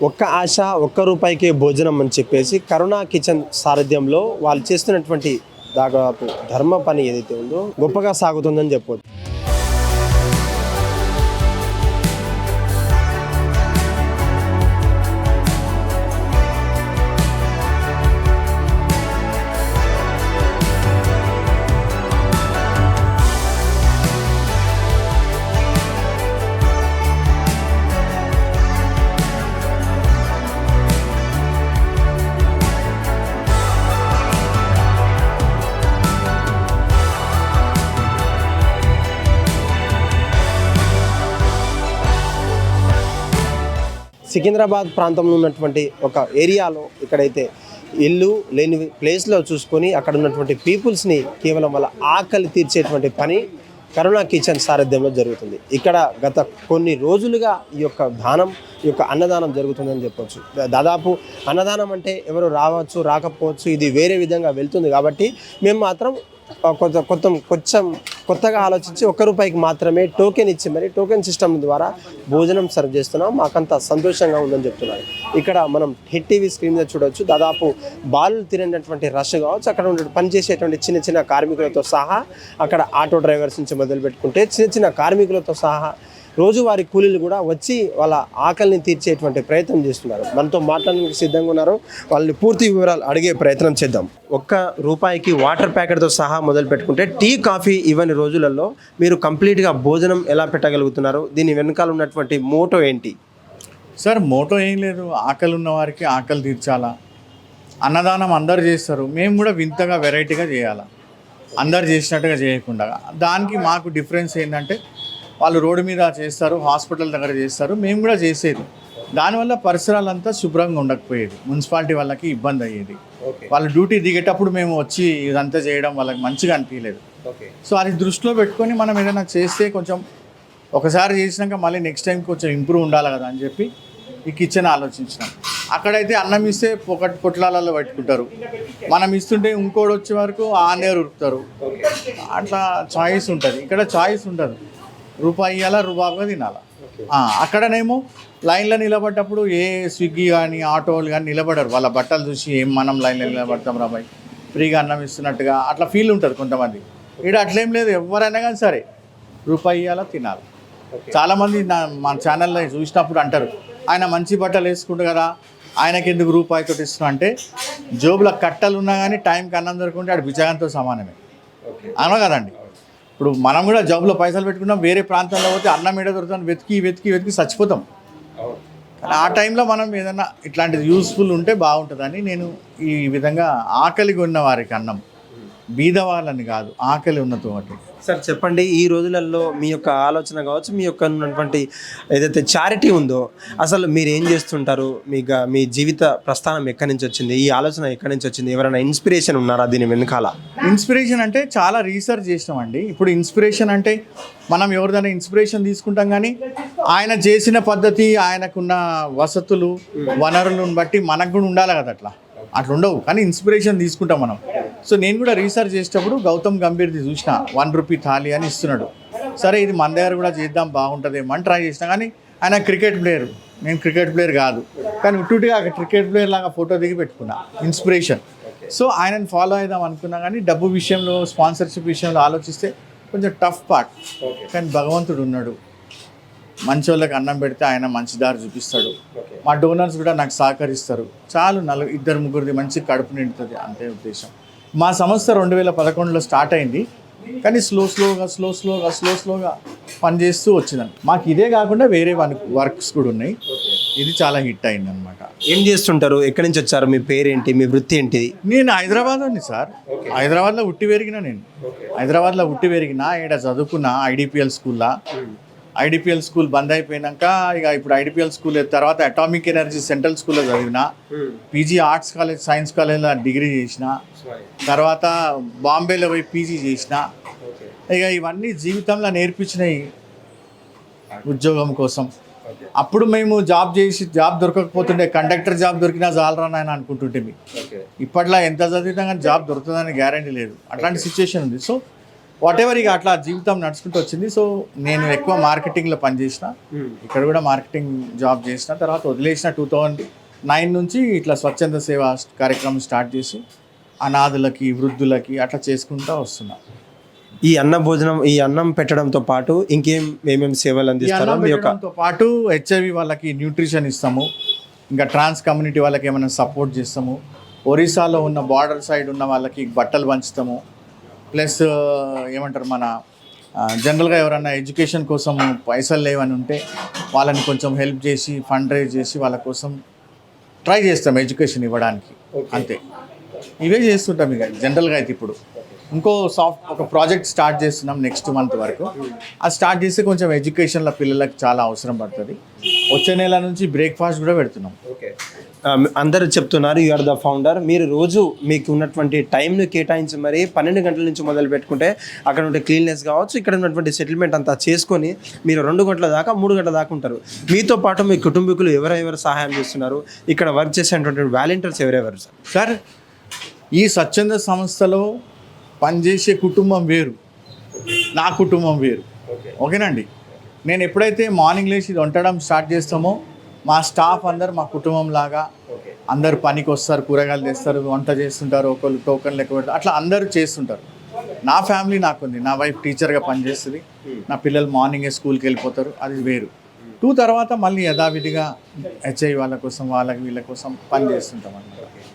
ఒక్క ఆశ ఒక్క రూపాయికే భోజనం అని చెప్పేసి కరుణా కిచెన్ సారథ్యంలో వాళ్ళు చేస్తున్నటువంటి దాదాపు ధర్మ పని ఏదైతే ఉందో గొప్పగా సాగుతుందని చెప్పవచ్చు సికింద్రాబాద్ ప్రాంతంలో ఉన్నటువంటి ఒక ఏరియాలో ఇక్కడైతే ఇల్లు లేని ప్లేస్లో చూసుకొని అక్కడ ఉన్నటువంటి పీపుల్స్ని కేవలం వాళ్ళ ఆకలి తీర్చేటువంటి పని కరుణా కిచెన్ సారథ్యంలో జరుగుతుంది. ఇక్కడ గత కొన్ని రోజులుగా ఈ యొక్క దానం ఈ యొక్క అన్నదానం జరుగుతుందని చెప్పొచ్చు. దాదాపు అన్నదానం అంటే ఎవరు రావచ్చు రాకపోవచ్చు ఇది వేరే విధంగా వెళ్తుంది కాబట్టి మేము మాత్రం కొంత కొంత కొత్త కొంచెం కొత్తగా ఆలోచించి ఒక్క రూపాయికి మాత్రమే టోకెన్ ఇచ్చి మరి టోకెన్ సిస్టమ్ ద్వారా భోజనం సర్వ్ చేస్తున్నాం. మాకంత సంతోషంగా ఉందని చెప్తున్నారు. ఇక్కడ మనం హిట్ టీవీ స్క్రీన్ మీద చూడవచ్చు దాదాపు బాలు తిరిగినటువంటి రష్ కావచ్చు. అక్కడ ఉండే పనిచేసేటువంటి చిన్న చిన్న కార్మికులతో సహా అక్కడ ఆటో డ్రైవర్స్ నుంచి మొదలు పెట్టుకుంటే చిన్న చిన్న కార్మికులతో సహా రోజువారి కూలీలు కూడా వచ్చి వాళ్ళ ఆకలిని తీర్చేటువంటి ప్రయత్నం చేస్తున్నారు. మనతో మాట్లాడడానికి సిద్ధంగా ఉన్నారు. వాళ్ళని పూర్తి వివరాలు అడిగే ప్రయత్నం చేద్దాం. ఒక్క రూపాయికి వాటర్ ప్యాకెట్తో సహా మొదలు పెట్టుకుంటే టీ కాఫీ ఇవ్వని రోజులలో మీరు కంప్లీట్గా భోజనం ఎలా పెట్టగలుగుతున్నారు? దీని వెనకాల ఉన్నటువంటి మోటో ఏంటి? సార్ మోటో ఏం లేదు. ఆకలి ఉన్న వారికి ఆకలి తీర్చాలా? అన్నదానం అందరు చేస్తారు. మేము కూడా వింతగా వెరైటీగా చేయాలా? అందరు చేసినట్టుగా చేయకుండా. దానికి మాకు డిఫరెన్స్ ఏంటంటే వాళ్ళు రోడ్డు మీద చేస్తారు హాస్పిటల్ దగ్గర చేస్తారు మేము కూడా చేసేది. దానివల్ల పరిసరాలంతా శుభ్రంగా ఉండకపోయేది. మున్సిపాలిటీ వాళ్ళకి ఇబ్బంది అయ్యేది. వాళ్ళు డ్యూటీ దిగేటప్పుడు మేము వచ్చి ఇదంతా చేయడం వాళ్ళకి మంచిగా అనిపించలేదు. సో అది దృష్టిలో పెట్టుకొని మనం ఏదైనా చేస్తే కొంచెం ఒకసారి చేసినాక మళ్ళీ నెక్స్ట్ టైం కొంచెం ఇంప్రూవ్ ఉండాలి కదా అని చెప్పి ఈ కిచెన్ ఆలోచించినాం. అక్కడైతే అన్నం ఇస్తే పొకట్ పొట్లాలలో పెట్టుకుంటారు. మనం ఇస్తుంటే ఇంకోటి వచ్చే వరకు ఆ నేరు ఉరుకుతారు అట్లా చాయిస్ ఉంటుంది. ఇక్కడ చాయిస్ ఉండదు. రూపాయి ఇవ్వాలా రూపాయిగా తినాలా? అక్కడనేమో లైన్లో నిలబడ్డప్పుడు ఏ స్విగ్గీ కానీ ఆటోలు కానీ నిలబడరు. వాళ్ళ బట్టలు చూసి ఏం మనం లైన్లో నిలబడతాం రాబాయ్ ఫ్రీగా అన్నం ఇస్తున్నట్టుగా అట్లా ఫీల్ ఉంటుంది కొంతమంది. ఇక్కడ అట్లేం లేదు ఎవరైనా కానీ సరే. రూపాయి ఇవ్వాలా తినాలి. చాలామంది నా మా ఛానల్లో చూసినప్పుడు అంటారు ఆయన మంచి బట్టలు వేసుకుంటు కదా ఆయనకి ఎందుకు రూపాయితో ఇస్తున్నా అంటే జోబులో కట్టలు ఉన్నా కానీ టైంకి అన్నం దొరుకుంటే ఆడు బిచ్చగాంతో సమానమే. అవునా కదండి. ఇప్పుడు మనం కూడా జబ్బులో పైసలు పెట్టుకున్నాం వేరే ప్రాంతంలో పోతే అన్నం ఏడ దొరుకుతుంది వెతికి వెతికి వెతికి చచ్చిపోతాం. కానీ ఆ టైంలో మనం ఏదైనా ఇట్లాంటిది యూస్ఫుల్ ఉంటే బాగుంటుందని నేను ఈ విధంగా ఆకలిగా ఉన్న వారికి అన్నం. బీద వాళ్ళని కాదు ఆకలి ఉన్న తోటి సార్ చెప్పండి ఈ రోజులలో మీ యొక్క ఆలోచన కావచ్చు మీ యొక్క ఉన్నటువంటి ఏదైతే చారిటీ ఉందో అసలు మీరు ఏం చేస్తుంటారు? మీ మీ జీవిత ప్రస్థానం ఎక్కడి నుంచి వచ్చింది? ఈ ఆలోచన ఎక్కడి నుంచి వచ్చింది? ఎవరైనా ఇన్స్పిరేషన్ ఉన్నారా దీని వెనకాల? ఇన్స్పిరేషన్ అంటే చాలా రీసెర్చ్ చేసినామండి. ఇప్పుడు ఇన్స్పిరేషన్ అంటే మనం ఎవరిదైనా ఇన్స్పిరేషన్ తీసుకుంటాం కానీ ఆయన చేసిన పద్ధతి ఆయనకున్న వసతులు వనరులను బట్టి మనకు కూడా ఉండాలి కదా అట్లా. అట్లా ఉండవు కానీ ఇన్స్పిరేషన్ తీసుకుంటాం మనం. సో నేను కూడా రీసెర్చ్ చేసేటప్పుడు గౌతమ్ గంభీర్ది చూసిన. వన్ రూపీ థాలీ అని ఇస్తున్నాడు. సరే ఇది మన దగ్గర కూడా చేద్దాం బాగుంటుందేమో అని ట్రై చేసిన కానీ ఆయన క్రికెట్ ప్లేయర్ నేను క్రికెట్ ప్లేయర్ కాదు. కానీ ఉట్టుటిగా క్రికెట్ ప్లేయర్ లాగా ఫోటో దిగి పెట్టుకున్నా. ఇన్స్పిరేషన్ సో ఆయనను ఫాలో అయిదాం అనుకున్నా కానీ డబ్బు విషయంలో స్పాన్సర్షిప్ విషయంలో ఆలోచిస్తే కొంచెం టఫ్ పార్ట్ కానీ భగవంతుడు ఉన్నాడు. మంచి వాళ్ళకి అన్నం పెడితే ఆయన మంచి దారి చూపిస్తాడు. మా డోనర్స్ కూడా నాకు సహకరిస్తారు. చాలు నలుగు ఇద్దరు ముగ్గురిది మంచి కడుపు నిండుతుంది. అంతే ఉద్దేశం. మా సంస్థ రెండు వేల పదకొండులో స్టార్ట్ అయింది. కానీ స్లో స్లోగా స్లో స్లోగా స్లో స్లోగా పనిచేస్తూ వచ్చిందని మాకు ఇదే కాకుండా వేరే వర్క్స్ కూడా ఉన్నాయి. ఇది చాలా హిట్ అయింది అనమాట ఏం చేస్తుంటారు? ఎక్కడి నుంచి వచ్చారు? మీ పేరేంటి? మీ వృత్తి ఏంటిది? నేను హైదరాబాద్ అండి సార్ హైదరాబాద్లో ఉట్టి పెరిగిన నేను. హైదరాబాద్లో ఉట్టి పెరిగిన ఇక్కడ చదువుకున్న ఐడిపిఎల్ స్కూల్లో. ఐడిపిఎల్ స్కూల్ బంద్ అయిపోయినాక ఇక ఇప్పుడు ఐడిపిఎల్ స్కూల్ తర్వాత అటామిక్ ఎనర్జీ సెంట్రల్ స్కూల్లో చదివిన పీజీ ఆర్ట్స్ కాలేజ్ సైన్స్ కాలేజ్లో డిగ్రీ చేసిన తర్వాత బాంబేలో పోయి పీజీ చేసిన ఇక ఇవన్నీ జీవితంలో నేర్పించినాయి ఉద్యోగం కోసం. అప్పుడు మేము జాబ్ చేసి జాబ్ దొరకకపోతుండే కండక్టర్ జాబ్ దొరికినా చాలరా నాయన అనుకుంటుంటే ఇప్పట్లో ఎంత చదివినా కానీ జాబ్ దొరుకుతుందని గ్యారంటీ లేదు. అట్లాంటి సిచ్యుయేషన్ ఉంది. సో వాట్ ఎవర్ ఇక అట్లా జీవితం నడుచుకుంటూ వచ్చింది. సో నేను ఎక్కువ మార్కెటింగ్లో పనిచేసిన. ఇక్కడ కూడా మార్కెటింగ్ జాబ్ చేసిన. తర్వాత వదిలేసిన టూ థౌజండ్ నైన్ నుంచి ఇట్లా స్వచ్ఛంద సేవ కార్యక్రమం స్టార్ట్ చేసి అనాథులకి వృద్ధులకి అట్లా చేసుకుంటూ వస్తున్నా. ఈ అన్న భోజనం ఈ అన్నం పెట్టడంతో పాటు ఇంకేం ఏమేమి సేవలు అందిస్తారో మీ యొక్క పాటు హెచ్ఐవి వాళ్ళకి న్యూట్రిషన్ ఇస్తాము. ఇంకా ట్రాన్స్ కమ్యూనిటీ వాళ్ళకి ఏమైనా సపోర్ట్ చేస్తాము. ఒరిస్సాలో ఉన్న బార్డర్ సైడ్ ఉన్న వాళ్ళకి బట్టలు పంచుతాము. ప్లస్ ఏమంటారు మన జనరల్గా ఎవరైనా ఎడ్యుకేషన్ కోసం పైసలు లేవని ఉంటే వాళ్ళని కొంచెం హెల్ప్ చేసి ఫండ్ రైజ్ చేసి వాళ్ళ కోసం ట్రై చేస్తాం ఎడ్యుకేషన్ ఇవ్వడానికి. అంతే. ఇవే చేస్తుంటాం ఇక జనరల్గా అయితే ఇప్పుడు. ఇంకో సాఫ్ట్ ఒక ప్రాజెక్ట్ స్టార్ట్ చేస్తున్నాం నెక్స్ట్ మంత్ వరకు. అది స్టార్ట్ చేస్తే కొంచెం ఎడ్యుకేషన్లో పిల్లలకు చాలా అవసరం పడుతుంది. వచ్చే నెల నుంచి బ్రేక్ఫాస్ట్ కూడా పెడుతున్నాం. ఆ, అందరూ చెప్తున్నారు యు ఆర్ ద ఫౌండర్ మీరు రోజు మీకు ఉన్నటువంటి టైంను కేటాయించి మరి పన్నెండు గంటల నుంచి మొదలు పెట్టుకుంటే అక్కడ ఉండే క్లీన్నెస్ కావచ్చు ఇక్కడ ఉన్నటువంటి సెటిల్మెంట్ అంతా చేసుకొని మీరు రెండు గంటల దాకా మూడు గంటల దాకా ఉంటారు. మీతో పాటు మీ కుటుంబీకులు ఎవరెవరు సహాయం చేస్తున్నారు? ఇక్కడ వర్క్ చేసేటువంటి వాలంటీర్స్ ఎవరెవరు సార్? సార్ ఈ స్వచ్ఛంద సంస్థలో పనిచేసే కుటుంబం వేరు. నా కుటుంబం వేరు. ఓకేనండి? నేను ఎప్పుడైతే మార్నింగ్ లేచి వండడం స్టార్ట్ చేస్తామో మా స్టాఫ్ అందరు మా కుటుంబం లాగా అందరు పనికి వస్తారు కూరగాయలు తెస్తారు వంట చేస్తుంటారు ఒకళ్ళు టోకన్ లెక్క పెడతారు అట్లా అందరూ చేస్తుంటారు. నా ఫ్యామిలీ నాకుంది. నా వైఫ్ టీచర్గా పనిచేస్తుంది. నా పిల్లలు మార్నింగే స్కూల్కి వెళ్ళిపోతారు. అది వేరు. టూ తర్వాత మళ్ళీ యథావిధిగా హెచ్ఐ వాళ్ళ కోసం వాళ్ళకి వీళ్ళ కోసం పని చేస్తుంటాం అన్నమాట.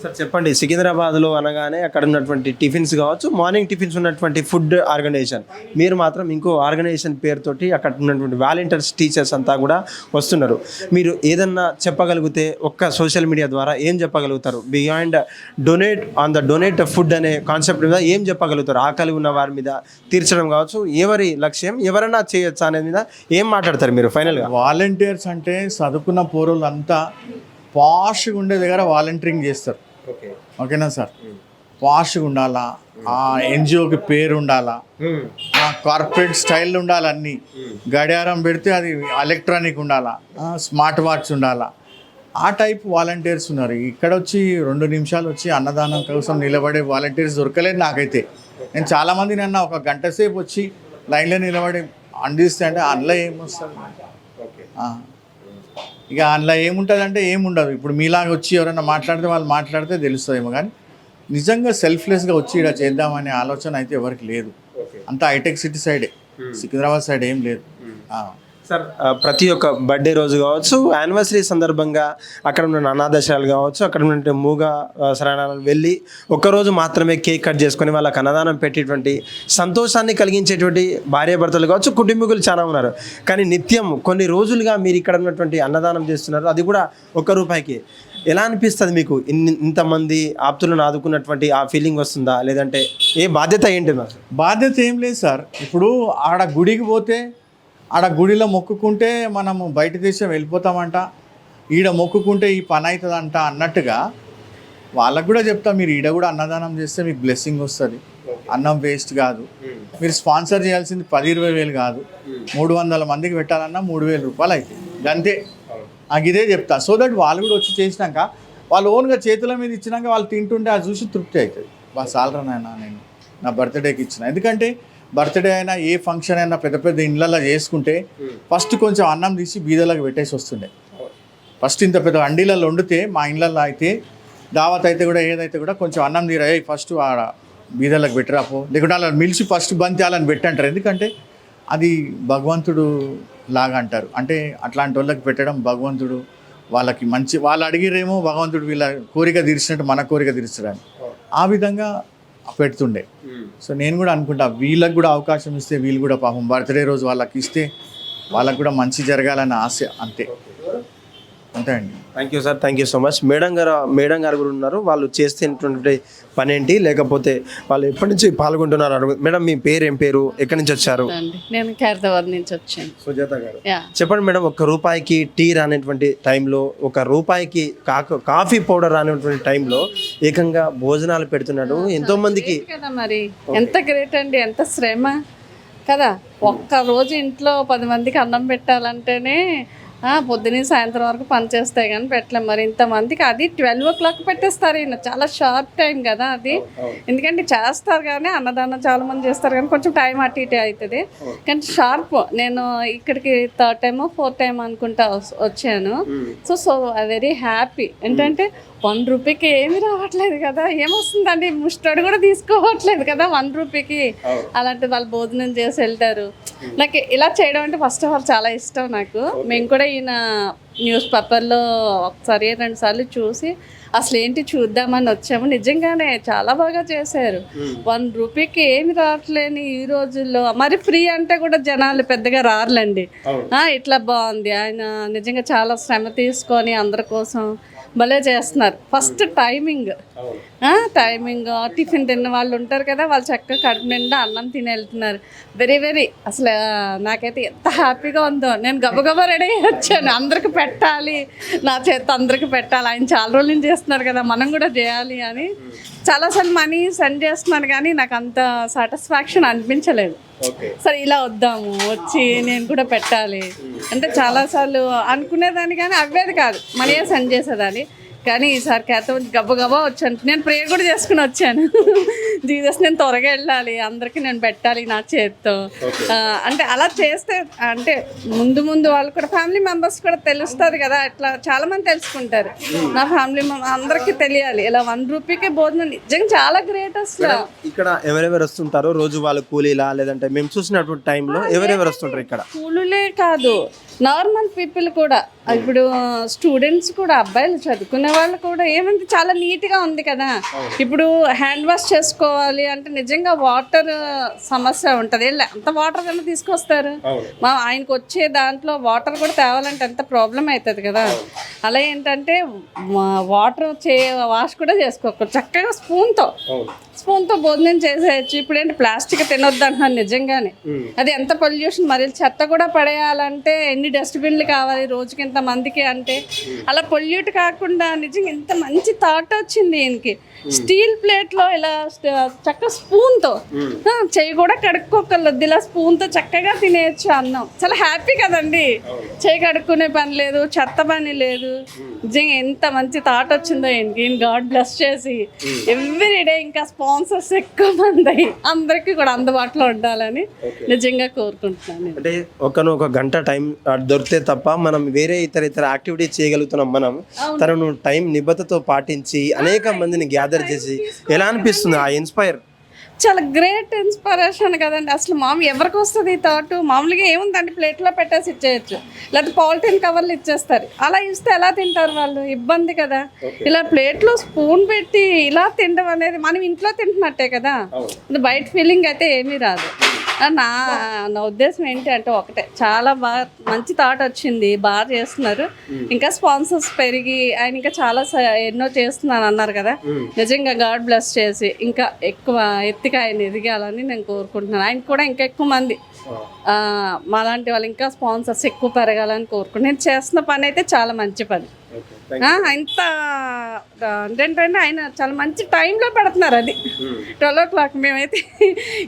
సార్ చెప్పండి. సికింద్రాబాద్లో అనగానే అక్కడ ఉన్నటువంటి టిఫిన్స్ కావచ్చు మార్నింగ్ టిఫిన్స్ ఉన్నటువంటి ఫుడ్ ఆర్గనైజేషన్. మీరు మాత్రం ఇంకో ఆర్గనైజేషన్ పేరుతోటి అక్కడ ఉన్నటువంటి వాలంటీర్స్ టీచర్స్ అంతా కూడా వస్తున్నారు. మీరు ఏదన్నా చెప్పగలిగితే ఒక్క సోషల్ మీడియా ద్వారా ఏం చెప్పగలుగుతారు? Beyond donate on the donate food అనే కాన్సెప్ట్ మీద ఏం చెప్పగలుగుతారు? ఆకలి ఉన్న వారి మీద తీర్చడం కావచ్చు ఎవరి లక్ష్యం ఎవరైనా చేయొచ్చా అనేది మీద ఏం మాట్లాడతారు మీరు ఫైనల్గా? వాలంటీర్స్ అంటే చదువుకున్న పూర్వులంతా అంతా పాష్గా ఉండే దగ్గర వాలంటీరింగ్ చేస్తారు. ఓకేనా సార్? పాష్గా ఉండాలా? ఆ ఎన్జిఓకి పేరు ఉండాలా? ఆ కార్పొరేట్ స్టైల్ ఉండాలి అన్ని? గడియారం పెడితే అది ఎలక్ట్రానిక్ ఉండాలా? స్మార్ట్ వాచ్ ఉండాలా? ఆ టైప్ వాలంటీర్స్ ఉన్నారు. ఇక్కడ వచ్చి రెండు నిమిషాలు వచ్చి అన్నదానం కోసం నిలబడే వాలంటీర్స్ దొరకలేదు నాకైతే. నేను చాలామంది నన్ను ఒక గంట సేపు వచ్చి లైన్లో నిలబడి అందిస్తే అంటే అందులో ఏమొస్తుంది? ఆ. ఇక అందులో ఏముంటుంది అంటే ఏముండదు. ఇప్పుడు మీలాగా వచ్చి ఎవరైనా మాట్లాడితే వాళ్ళు మాట్లాడితే తెలుస్తుందేమో కానీ నిజంగా సెల్ఫ్లెస్గా వచ్చి ఇలా చేద్దామనే ఆలోచన అయితే ఎవరికి లేదు. అంతా హైటెక్ సిటీ సైడే సికింద్రాబాద్ సైడ్ ఏం లేదు. సార్. ప్రతి ఒక్క బర్త్డే రోజు కావచ్చు యానివర్సరీ సందర్భంగా అక్కడ ఉన్న అనాథశాలు కావచ్చు అక్కడ ఉన్న మూగ ఆ, శరణాలు వెళ్ళి ఒక్కరోజు మాత్రమే కేక్ కట్ చేసుకొని వాళ్ళకి అన్నదానం పెట్టేటువంటి సంతోషాన్ని కలిగించేటువంటి భార్యాభర్తలు కావచ్చు కుటుంబీకులు చాలా ఉన్నారు. కానీ నిత్యం కొన్ని రోజులుగా మీరు ఇక్కడ ఉన్నటువంటి అన్నదానం చేస్తున్నారు అది కూడా ఒక్క రూపాయికి. ఎలా అనిపిస్తుంది మీకు? ఇన్ని ఇంతమంది ఆప్తులను ఆదుకున్నటువంటి ఆ ఫీలింగ్ వస్తుందా? లేదంటే ఏ బాధ్యత ఏంటి నాకు బాధ్యత ఏం లేదు సార్. ఇప్పుడు ఆడ గుడికి పోతే ఆడ గుడిలో మొక్కుకుంటే మనము బయట దేశం వెళ్ళిపోతామంట. ఈడ మొక్కుకుంటే ఈ పని అవుతుందంట అన్నట్టుగా వాళ్ళకు కూడా చెప్తా మీరు ఈడ కూడా అన్నదానం చేస్తే మీకు బ్లెస్సింగ్ వస్తుంది. అన్నం వేస్ట్ కాదు. మీరు స్పాన్సర్ చేయాల్సింది పది ఇరవై వేలు కాదు. మూడు వందల మందికి పెట్టాలన్నా మూడు వేల రూపాయలు అవుతాయి అంతే. నాకు ఇదే చెప్తా. సో దట్ వాళ్ళు కూడా వచ్చి చేసినాక వాళ్ళు ఓన్గా చేతుల మీద ఇచ్చినాక వాళ్ళు తింటుంటే అది చూసి తృప్తి అవుతుంది. బాగా సాలరా నాయన నేను. నా బర్త్డేకి ఇచ్చిన. ఎందుకంటే బర్త్డే అయినా ఏ ఫంక్షన్ అయినా పెద్ద పెద్ద ఇండ్లలో చేసుకుంటే ఫస్ట్ కొంచెం అన్నం తీసి బీదలకు పెట్టేసి వస్తుండే. ఫస్ట్ ఇంత పెద్ద అండీలలో వండితే మా ఇళ్ళల్లో అయితే దావత్ అయితే కూడా ఏదైతే కూడా కొంచెం అన్నం తీరా ఫస్ట్ ఆడ బీదలకు పెట్టరాపో లేకుంటే అలా మిలిచి ఫస్ట్ బంతి వాళ్ళని పెట్టంటారు. ఎందుకంటే అది భగవంతుడు లాగా అంటారు. అంటే అట్లాంటి వాళ్ళకి పెట్టడం భగవంతుడు వాళ్ళకి మంచి వాళ్ళు అడిగిరేమో భగవంతుడు వీళ్ళ కోరిక తీర్చినట్టు మన కోరిక తీర్చడానికి. ఆ విధంగా పెడుతుండే. సో నేను కూడా అనుకుంటా వీళ్ళకి కూడా అవకాశం ఇస్తే వీళ్ళు కూడా పాపం బర్త్డే రోజు వాళ్ళకి ఇస్తే వాళ్ళకి కూడా మంచి జరగాలన్న ఆశ అంతే. అంతే అండి. Thank you sir thank you so much madam garu madam garu కూడా ఉన్నారు. వాళ్ళు చేస్తున్నటువంటి పని ఏంటి? లేకపోతే వాళ్ళు ఎప్పటి నుంచి పాల్గొంటున్నారు? అడుగు మేడం మీ పేరు ఏం పేరు? ఎక్కడి నుంచి వచ్చారు? అండి. నేను ఖైరతాబాద్ నుంచి వచ్చాను. సుజాత గారు. చెప్పండి మేడం ఒక్క రూపాయికి టీ రానటువంటి టైంలో ఒక రూపాయికి కాక కాఫీ పౌడర్ రానటువంటి టైంలో ఏకంగా భోజనాలు పెడుతున్నాడు. ఎంతో మందికి కదా మరి. ఎంత గ్రేట్ అండి ఎంత శ్రమ. కదా ఒక్క రోజు ఇంట్లో పది మందికి అన్నం పెట్టాలంటేనే ఆ, పొద్దున్న సాయంత్రం వరకు పని చేస్తాయి కానీ పెట్టలేం మరి ఇంతమందికి. అది ట్వెల్వ్ ఓ క్లాక్ పెట్టేస్తారు ఈయన. చాలా షార్ట్ టైం కదా అది. ఎందుకంటే చేస్తారు కానీ అన్నదానం చాలా మంది చేస్తారు కానీ కొంచెం టైం అటు ఇటు అవుతుంది. కానీ షార్ప్ నేను ఇక్కడికి థర్డ్ టైమ్ ఫోర్త్ టైం అనుకుంటా వచ్చాను. So so I very happy. ఏంటంటే వన్ రూపీకి ఏమీ రావట్లేదు కదా ఏమొస్తుందండి? ముస్టోడు కూడా తీసుకోవట్లేదు కదా వన్ రూపీకి. అలాంటి వాళ్ళు భోజనం చేసి వెళ్తారు. నాకు ఇలా చేయడం అంటే ఫస్ట్ ఆఫ్ ఆల్ చాలా ఇష్టం నాకు. మేము కూడా ఈయన న్యూస్ పేపర్లో ఒకసారి రెండు సార్లు చూసి అసలు ఏంటి చూద్దామని వచ్చాము. నిజంగానే చాలా బాగా చేశారు. వన్ రూపీకి ఏమి రావట్లేని ఈ రోజుల్లో. మరి ఫ్రీ అంటే కూడా జనాలు పెద్దగా రారులండి. ఇట్లా బాగుంది. ఆయన నిజంగా చాలా శ్రమ తీసుకొని అందరి కోసం భలే చేస్తున్నారు. First timing. టైమింగ్ టిఫిన్ తిన్న వాళ్ళు ఉంటారు కదా వాళ్ళు చక్కగా కడుపు నిండా అన్నం తిని వెళ్తున్నారు. Very very. అసలు నాకైతే ఎంత హ్యాపీగా ఉందో. నేను గబగబా రెడీ అయ్యి వచ్చాను. అందరికి పెట్టాలి. నా చేత అందరికి పెట్టాలి. ఆయన చాలా రోజుల నుంచి చేస్తున్నారు కదా మనం కూడా చేయాలి అని. చాలాసార్లు మనీ సెండ్ చేస్తున్నాను కానీ నాకు అంత సాటిస్ఫాక్షన్ అనిపించలేదు. సరే ఇలా వద్దాము వచ్చి నేను కూడా పెట్టాలి. అంటే చాలాసార్లు అనుకునేదాన్ని కానీ అవ్వేది కాదు. మనీయే సెండ్ చేసేదాన్ని. కానీ ఈసారి కేత గబ్బగబా వచ్చాను. నేను ప్రేయర్ కూడా చేసుకుని వచ్చాను. జీసస్ నేను త్వరగా వెళ్ళాలి. అందరికీ నేను పెట్టాలి నా చేత్తో. అంటే అలా చేస్తే అంటే ముందు ముందు వాళ్ళు కూడా ఫ్యామిలీ మెంబర్స్ కూడా తెలుస్తుంది కదా ఇట్లా చాలా మంది తెలుసుకుంటారు. నా ఫ్యామిలీ అందరికీ తెలియాలి. ఇలా వన్ రూపీకే భోజనం నిజంగా చాలా గ్రేట్ అసలు. ఇక్కడ ఎవరెవరు వస్తుంటారో రోజు వాళ్ళ కూలీలా లేదంటే మేము చూసినటువంటి టైంలో ఎవరెవరు వస్తుంటారు ఇక్కడ? స్కూలులే కాదు నార్మల్ పీపుల్ కూడా. ఇప్పుడు స్టూడెంట్స్ కూడా అబ్బాయిలు చదువుకునే వాళ్ళు కూడా ఏమంటే చాలా నీట్గా ఉంది కదా. ఇప్పుడు హ్యాండ్ వాష్ చేసుకోవాలి అంటే నిజంగా వాటర్ సమస్య ఉంటుంది. అంత వాటర్ ఏమో తీసుకొస్తారు. మా ఆయనకు వచ్చే దాంట్లో వాటర్ కూడా తేవాలంటే ఎంత ప్రాబ్లం అవుతుంది కదా. అలా ఏంటంటే వాటర్ చే వాష్ కూడా చేసుకోకూడదు చక్కగా స్పూన్తో. స్పూన్తో భోజనం చేసేయచ్చు. ఇప్పుడు ఏంటి ప్లాస్టిక్ తినొద్దు అంటున్నాను నిజంగానే. అది ఎంత పొల్యూషన్? మరి చెత్త కూడా పడేయాలంటే ఎన్ని డస్ట్బిన్లు కావాలి రోజుకి ఇంత మందికి అంటే? అలా పొల్యూట్ కాకుండా నిజంగా ఇంత మంచి థాట్ వచ్చింది ఈయనకి. స్టీల్ ప్లేట్లో ఇలా చక్క స్పూన్తో. చెయ్యి కూడా కడుక్కోకర్లేదు ఇలా స్పూన్తో చక్కగా తినేయచ్చు అన్నం. చాలా హ్యాపీ కదండి. చేయి కడుక్కునే పని లేదు చెత్త పని లేదు. నిజంగా ఎంత మంచి థాట్ వచ్చిందో ఈయనకి. ఈయన గాడ్ బ్లెస్ చేసి ఎవ్రీ డే ఇంకా స్పాన్సర్స్ ఎక్కువ మంది అందరికీ కూడా అందుబాటులో ఉండాలని నిజంగా కోరుకుంటున్నాను నేను. అంటే ఒకనొక గంట టైం దొరికితే తప్ప మనం వేరే ఇతర ఇతర యాక్టివిటీ చేయగలుగుతున్నాం మనం. తనను టైం నిబద్ధతతో పాటించి అనేక మందిని గ్యాదర్ చేసి ఎలా అనిపిస్తుంది ఆ ఇన్స్పైర్? చాలా గ్రేట్ ఇన్స్పిరేషన్ కదండి. అసలు మామూలు ఎవరికి వస్తుంది ఈ థాట్? మామూలుగా ఏముందండి? ప్లేట్లో పెట్టేసి ఇచ్చేయచ్చు. లేకపోతే పాలిథిన్ కవర్లు ఇచ్చేస్తారు. అలా ఇస్తే ఎలా తింటారు వాళ్ళు? ఇబ్బంది కదా. ఇలా ప్లేట్లో స్పూన్ పెట్టి ఇలా తినడం అనేది మనం ఇంట్లో తింటున్నట్టే కదా. బయట ఫీలింగ్ అయితే ఏమీ రాదు. నా నా ఉద్దేశం ఏంటి అంటే ఒకటే. చాలా బాగా మంచి థాట్ వచ్చింది. బాగా చేస్తున్నారు. ఇంకా స్పాన్సర్స్ పెరిగి ఆయన ఇంకా చాలా ఎన్నో చేస్తున్నాను అన్నారు కదా నిజంగా గాడ్ బ్లెస్ చేసి ఇంకా ఎక్కువ ఎత్తుగా ఆయన ఎదిగాలని నేను కోరుకుంటున్నాను. ఆయన కూడా ఇంకా ఎక్కువ మంది మాలాంటి వాళ్ళు ఇంకా స్పాన్సర్స్ ఎక్కువ పెరగాలని కోరుకుంటున్నాను. నేను చేస్తున్న పని అయితే చాలా మంచి పని. ఇంత ఏంటంటే ఆయన చాలా మంచి టైంలో పెడుతున్నారు అది. ట్వెల్వ్ ఓ క్లాక్ మేమైతే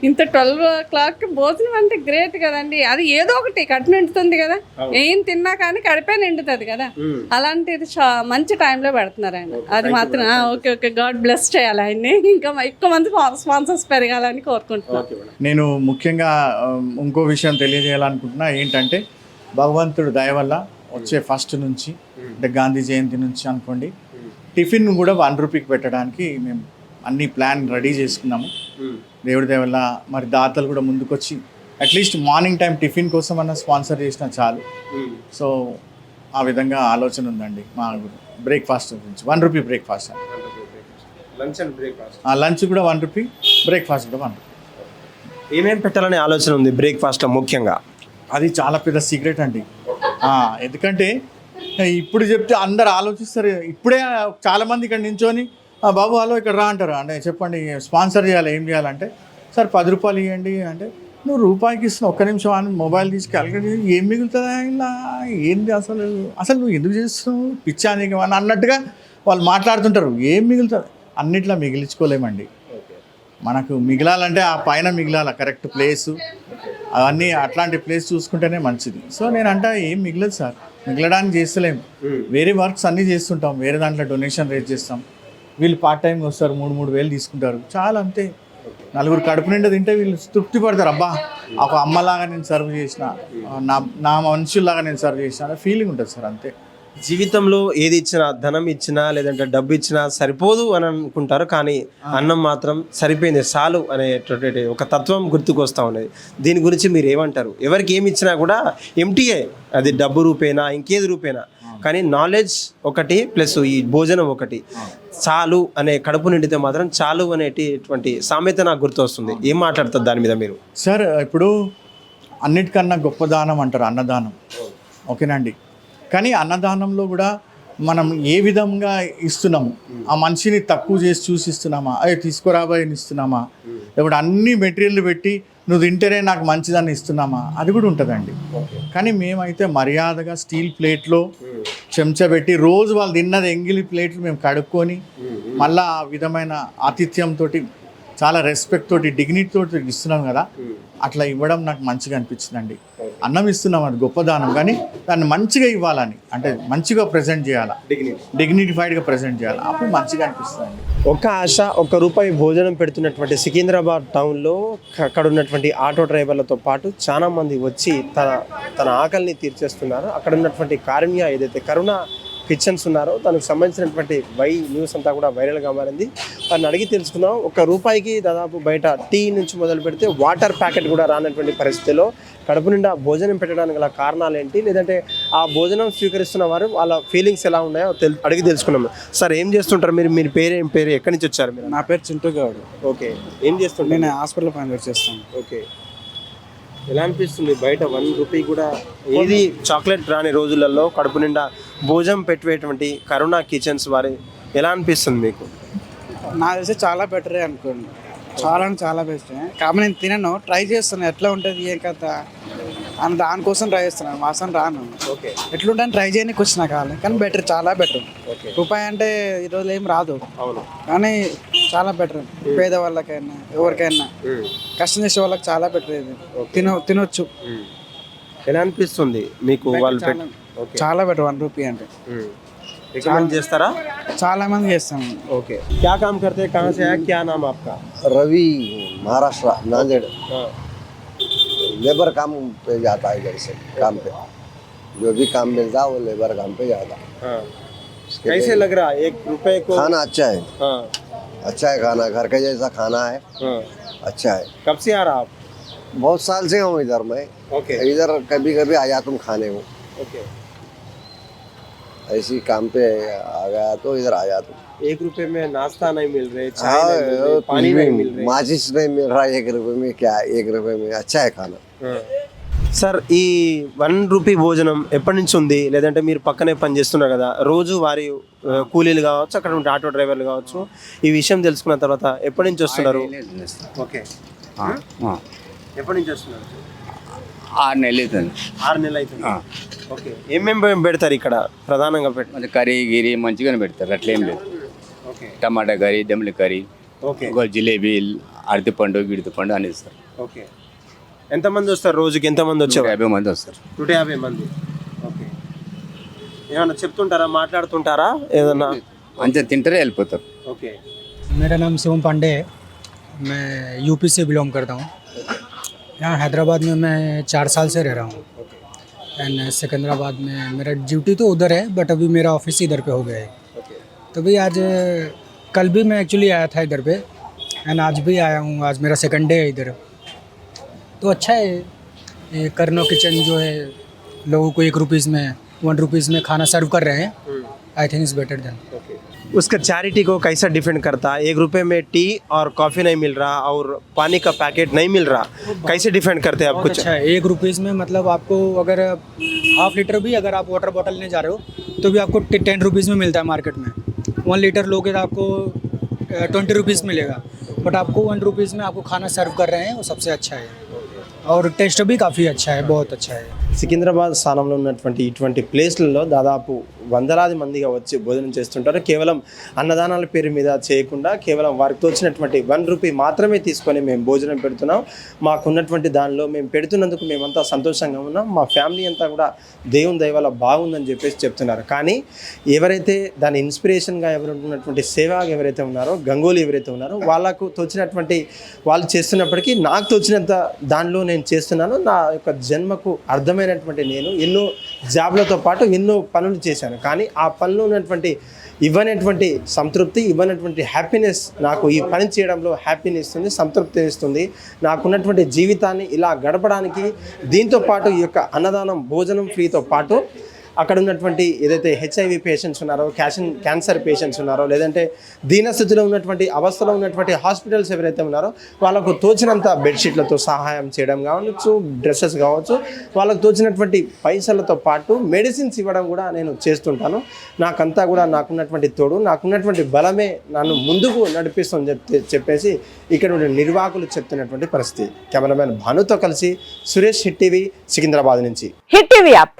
ఇంత ట్వెల్వ్ ఓ క్లాక్ భోజనం అంటే గ్రేట్ కదండి. అది ఏదో ఒకటి కడుపు నిండుతుంది కదా. ఏం తిన్నా కానీ కడిపే నిండుతుంది కదా. అలాంటిది చా- మంచి టైంలో పెడుతున్నారు ఆయన. అది మాత్రం ఓకే ఓకే గాడ్ బ్లెస్ చేయాలి ఆయన్ని. ఇంకా ఎక్కువ మంది స్పాన్సర్స్ పెరగాలని కోరుకుంటున్నాను నేను ముఖ్యంగా ఇంకో విషయం తెలియజేయాలనుకుంటున్నా ఏంటంటే భగవంతుడు దయ వల్ల వచ్చే ఫస్ట్ నుంచి అంటే గాంధీ జయంతి నుంచి అనుకోండి టిఫిన్ కూడా వన్ రూపీకి పెట్టడానికి మేము అన్ని ప్లాన్ రెడీ చేసుకున్నాము. దేవుడి దయ వల్ల మరి దాతలు కూడా ముందుకొచ్చి అట్లీస్ట్ మార్నింగ్ టైం టిఫిన్ కోసం అన్న స్పాన్సర్ చేసినా చాలు. సో ఆ విధంగా ఆలోచన ఉందండి మా బ్రేక్ఫాస్ట్ గురించి one rupee breakfast. Lunch and breakfast. ఆ లంచ్ కూడా వన్ రూపీ బ్రేక్ఫాస్ట్ కూడా వన్ రూపీ. ఏమేమి పెట్టాలనే ఆలోచన ఉంది బ్రేక్ఫాస్ట్ ముఖ్యంగా? అది చాలా పెద్ద సీక్రెట్ అండి. ఎందుకంటే ఇప్పుడు చెప్తే అందరు ఆలోచిస్తారు. ఇప్పుడే చాలామంది ఇక్కడ నించొని బాబు హలో ఇక్కడ రా అంటారు. అంటే చెప్పండి స్పాన్సర్ చేయాలి ఏం చేయాలంటే సార్ పది రూపాయలు ఇవ్వండి అంటే నువ్వు రూపాయికి ఇస్తున్న ఒక్క నిమిషం అని మొబైల్ తీసుకు క్యాలిక్యులేట్ ఏం మిగులుతుందా ఇలా? ఏంది అసలు? అసలు నువ్వు ఎందుకు చేస్తున్నావు? పిచ్చానికి అని అన్నట్టుగా వాళ్ళు మాట్లాడుతుంటారు. ఏం మిగులుతుంది? అన్నిట్లా మిగిలించుకోలేమండి. మనకు మిగలాలంటే ఆ పైన మిగలాల కరెక్ట్ ప్లేసు అవన్నీ అట్లాంటి ప్లేస్ చూసుకుంటేనే మంచిది. సో నేను అంటే ఏం మిగలదు సార్. మిగలడానికి చేస్తలేం వేరే వర్క్స్ అన్నీ చేస్తుంటాం. వేరే దాంట్లో డొనేషన్ రేట్ చేస్తాం. వీళ్ళు పార్ట్ టైంకి వస్తారు మూడు మూడు వేలు తీసుకుంటారు. చాలా అంతే. నలుగురు కడుపు నిండా తింటే వీళ్ళు తృప్తి పడతారు. అబ్బా ఒక అమ్మలాగా నేను సర్వ్ చేసిన నా నా మనుషుల్లాగా నేను సర్వ్ చేసిన అనే ఫీలింగ్ ఉంటుంది సార్ అంతే. జీవితంలో ఏది ఇచ్చినా ధనం ఇచ్చినా లేదంటే డబ్బు ఇచ్చినా సరిపోదు అని అనుకుంటారు. కానీ అన్నం మాత్రం సరిపోయింది చాలు అనేటటువంటి ఒక తత్వం గుర్తుకు వస్తూ ఉన్నది. దీని గురించి మీరు ఏమంటారు? ఎవరికి ఏమి ఇచ్చినా కూడా ఎంటీఏ అది డబ్బు రూపేనా ఇంకేది రూపేనా? కానీ నాలెడ్జ్ ఒకటి ప్లస్ ఈ భోజనం ఒకటి. చాలు అనే కడుపు నిండితే మాత్రం చాలు అనేటువంటి సామెత నాకు గుర్తు వస్తుంది ఏం మాట్లాడుతుంది దాని మీద మీరు? సార్ ఇప్పుడు అన్నిటికన్నా గొప్ప దానం అంటారు అన్నదానం. ఓకేనండి. కానీ అన్నదానంలో కూడా మనం ఏ విధంగా ఇస్తున్నాము? ఆ మనిషిని తక్కువ చేసి చూసి ఇస్తున్నామా? అయ్యే తీసుకురాబోయే ఇస్తున్నామా? ఇప్పుడు అన్ని మెటీరియల్ పెట్టి నువ్వు తింటేనే నాకు మంచిదని ఇస్తున్నామా? అది కూడా ఉంటుందండి. కానీ మేమైతే మర్యాదగా స్టీల్ ప్లేట్లో చెంచా పెట్టి రోజు వాళ్ళు తిన్నది ఎంగిలి ప్లేట్లు మేము కడుక్కొని మళ్ళా ఆ విధమైన ఆతిథ్యంతో చాలా రెస్పెక్ట్ తోటి డిగ్నిటీ తోటి ఇస్తున్నాం కదా. అట్లా ఇవ్వడం నాకు మంచిగా అనిపించిందండి. అన్నం ఇస్తున్నాం అది గొప్ప దానం కానీ దాన్ని మంచిగా ఇవ్వాలని అంటే మంచిగా ప్రజెంట్ చేయాలి. డిగ్నిఫైడ్గా ప్రజెంట్ చేయాలి. అప్పుడు మంచిగా అనిపిస్తుందండి. ఒక ఆశ ఒక్క రూపాయి భోజనం పెడుతున్నటువంటి సికింద్రాబాద్ టౌన్లో అక్కడ ఉన్నటువంటి ఆటో డ్రైవర్లతో పాటు చాలా మంది వచ్చి తన తన ఆకలిని తీర్చేస్తున్నారు. అక్కడ ఉన్నటువంటి కారుణ్య ఏదైతే కరుణ కిచెన్స్ ఉన్నారో దానికి సంబంధించినటువంటి వై న్యూస్ అంతా కూడా వైరల్గా మారింది. వారిని అడిగి తెలుసుకుందాం. ఒక రూపాయికి దాదాపు బయట టీ నుంచి మొదలు పెడితే వాటర్ ప్యాకెట్ కూడా రానటువంటి పరిస్థితిలో కడుపు నిండా భోజనం పెట్టడానికి గల కారణాలు ఏంటి? లేదంటే ఆ భోజనం స్వీకరిస్తున్న వారు వాళ్ళ ఫీలింగ్స్ ఎలా ఉన్నాయో తెల్ అడిగి తెలుసుకున్నాం సార్ ఏం చేస్తుంటారు? మీరు మీరు పేరు ఏం పేరు? ఎక్కడి నుంచి వచ్చారు మీరు? నా పేరు చింటూ గౌడ్. ఓకే. ఏం చేస్తుంటారు? నేను హాస్పిటల్ పని చేస్తాను. ఓకే. ఎలా అనిపిస్తుంది? బయట వన్ రూపీ కూడా ఏది చాక్లెట్ రాని రోజులలో కడుపు నిండా భోజనం పెట్టేటువంటి కరుణా కిచెన్స్ వారి ఎలా అనిపిస్తుంది మీకు? నాకు తెలిసి చాలా బెటరే అనుకోండి. చాలా అంటే చాలా బెస్ట్. కాబట్టి నేను తినను ట్రై చేస్తాను. ఎట్లా ఉంటుంది ఏం కథ అని దానికోసం ట్రై చేస్తున్నాను. వాసన రాను. ఓకే. ఎట్లుంటాను ట్రై చేయడానికి వచ్చిన కావాలి కానీ బెటర్ చాలా బెటర్. రూపాయి అంటే ఈ రోజు ఏం రాదు. అవును. కానీ చాలా బెటర్. పేదవాళ్ళకైనా ఎవరికైనా కష్టం చేసే వాళ్ళకి చాలా బెటర్ ఇది. తిన తినొచ్చు. ఎలా అనిపిస్తుంది మీకు వాళ్ళు పెట్ ఓకే చాలా బెటర్ వన్ రూపీ అంటే రికమెండ్ చేస్తారా చాలా మంది చేస్తాము ఓకే क्या काम करते हैं कहाँ से है क्या नाम आपका रवि महाराष्ट्र नांदेड़ हाँ लेबर काम पे जाता है इधर से काम पे जो भी काम मिलता है वो लेबर काम पे जाता है हाँ उसके कैसे लिए लग रहा है एक रुपए को खाना अच्छा है हाँ अच्छा है खाना घर के जैसा खाना है हाँ अच्छा है कब से आ रहा आप बहुत साल से हूँ इधर मैं ओके इधर कभी कभी आ जाता हूँ खाने को ओके ऐसी काम पे आ गया तो इधर आ जाता हूँ एक रुपए में नाश्ता नहीं मिल रहे चाय हाँ, नहीं मिल रहे वो पानी कुछ नहीं भी मिल रहे माचिस नहीं मिल रहा एक रुपए में क्या है? एक रुपए में अच्छा है खाना సార్ ఈ వన్ రూపీ భోజనం ఎప్పటి నుంచి ఉంది లేదంటే మీరు పక్కనే పని చేస్తున్నారు కదా రోజు వారి ఆ, కూలీలు కావచ్చు అక్కడ ఉండే ఆటో డ్రైవర్లు కావచ్చు ఈ విషయం తెలుసుకున్న తర్వాత ఎప్పటి నుంచి వస్తున్నారు ఓకే ఎప్పటి నుంచి వస్తున్నారు ఆరు నెలలు అవుతుంది ఆరు నెలలు అవుతుంది ఓకే ఏమేమి పెడతారు ఇక్కడ ప్రధానంగా పెడతారు మంచి కర్రీ గిరి మంచిగానే పెడతారు అట్లేం లేదు okay tomato curry దెమ్మలి curry okay ఒక జిలేబీ అరటిపండు గిడితిపండు అని ఇస్తారు ఓకే ఎంతమంది వస్తారు రోజుకి ఎంతమంది నూట వచ్చేవారు యాభై మంది వస్తారు నూట యాభై మంది ఓకే ఏమన్నా చెప్తుంటారా మాట్లాడుతుంటారా ఏదన్నా మంచిగా తింటారే వెళ్ళిపోతారు ఓకే मेरा नाम शिवम पांडे है मैं यूपी से बिलोंग करता हूँ यहाँ हैदराबाद में मैं चार साल से रह रहा हूँ। एंड सिकंदराबाद में मेरा ड्यूटी तो उधर है बट अभी मेरा ऑफ़िस इधर पे हो गया है। तो भाई आज कल भी मैं एक्चुअली आया था इधर पे एंड आज भी आया हूँ आज मेरा सेकंड डे है इधर। तो अच्छा है ये करनो किचन जो है लोगों को एक रुपीज़ में वन रुपीज़ में खाना सर्व कर रहे हैं। I think is better than उसका चैरिटी को कैसा डिफेंड करता है एक रुपए में टी और कॉफ़ी नहीं मिल रहा और पानी का पैकेट नहीं मिल रहा कैसे डिफेंड करते हैं आप बहुत कुछ अच्छा है एक रुपीज़ में मतलब आपको अगर हाफ लीटर भी अगर आप वाटर बॉटल लेने जा रहे हो तो भी आपको टेन रुपीज़ में मिलता है मार्केट में वन लीटर लोगे तो आपको ट्वेंटी रुपीज़ मिलेगा बट आपको वन रुपीज़ में आपको खाना सर्व कर रहे हैं वो सबसे अच्छा है और टेस्ट भी काफ़ी अच्छा है बहुत अच्छा है సికింద్రాబాద్ స్థానంలో ఉన్నటువంటి ఇటువంటి ప్లేస్లలో దాదాపు వందలాది మందిగా వచ్చి భోజనం చేస్తుంటారు. కేవలం అన్నదానాల పేరు మీద చేయకుండా కేవలం వారికి తోచినటువంటి వన్ రూపీ మాత్రమే తీసుకొని మేము భోజనం పెడుతున్నాం. మాకున్నటువంటి దానిలో మేము పెడుతున్నందుకు మేమంతా సంతోషంగా ఉన్నాం. మా ఫ్యామిలీ అంతా కూడా దేవుని దయవల్ల బాగుందని చెప్పేసి చెప్తున్నారు. కానీ ఎవరైతే దాని ఇన్స్పిరేషన్గా ఎవరు ఉన్నటువంటి సేవాగ్ ఎవరైతే ఉన్నారో గంగోలీ ఎవరైతే ఉన్నారో వాళ్ళకు తోచినటువంటి వాళ్ళు చేస్తున్నప్పటికీ నాకు తోచినంత దానిలో నేను చేస్తున్నాను. నా యొక్క జన్మకు అర్థమైనటువంటి నేను ఎన్నో జాబ్లతో పాటు ఎన్నో పనులు చేశాను. కానీ ఆ పనిలో ఉన్నటువంటి ఇవ్వనటువంటి సంతృప్తి ఇవ్వనటువంటి హ్యాపీనెస్ నాకు ఈ పని చేయడంలో హ్యాపీనెస్ ఇస్తుంది సంతృప్తి ఇస్తుంది. నాకున్నటువంటి జీవితాన్ని ఇలా గడపడానికి దీంతో పాటు ఈ యొక్క అన్నదానం భోజనం ఫ్రీతో పాటు అక్కడ ఉన్నటువంటి ఏదైతే హెచ్ఐవి పేషెంట్స్ ఉన్నారో క్యాషన్ క్యాన్సర్ పేషెంట్స్ ఉన్నారో లేదంటే దీనస్థితిలో ఉన్నటువంటి అవస్థలో ఉన్నటువంటి హాస్పిటల్స్ ఎవరైతే ఉన్నారో వాళ్ళకు తోచినంత బెడ్షీట్లతో సహాయం చేయడం కావచ్చు డ్రెస్సెస్ కావచ్చు వాళ్ళకు తోచినటువంటి పైసలతో పాటు మెడిసిన్స్ ఇవ్వడం కూడా నేను చేస్తుంటాను. నాకంతా కూడా నాకున్నటువంటి తోడు నాకున్నటువంటి బలమే నన్ను ముందుకు నడిపిస్తుంది చెప్తే చెప్పేసి ఇక్కడ ఉన్న నిర్వాహకులు చెప్తున్నటువంటి పరిస్థితి. కెమెరామెన్ భానుతో కలిసి సురేష్ హిట్ టీవీ సికింద్రాబాద్ నుంచి. Hit TV app.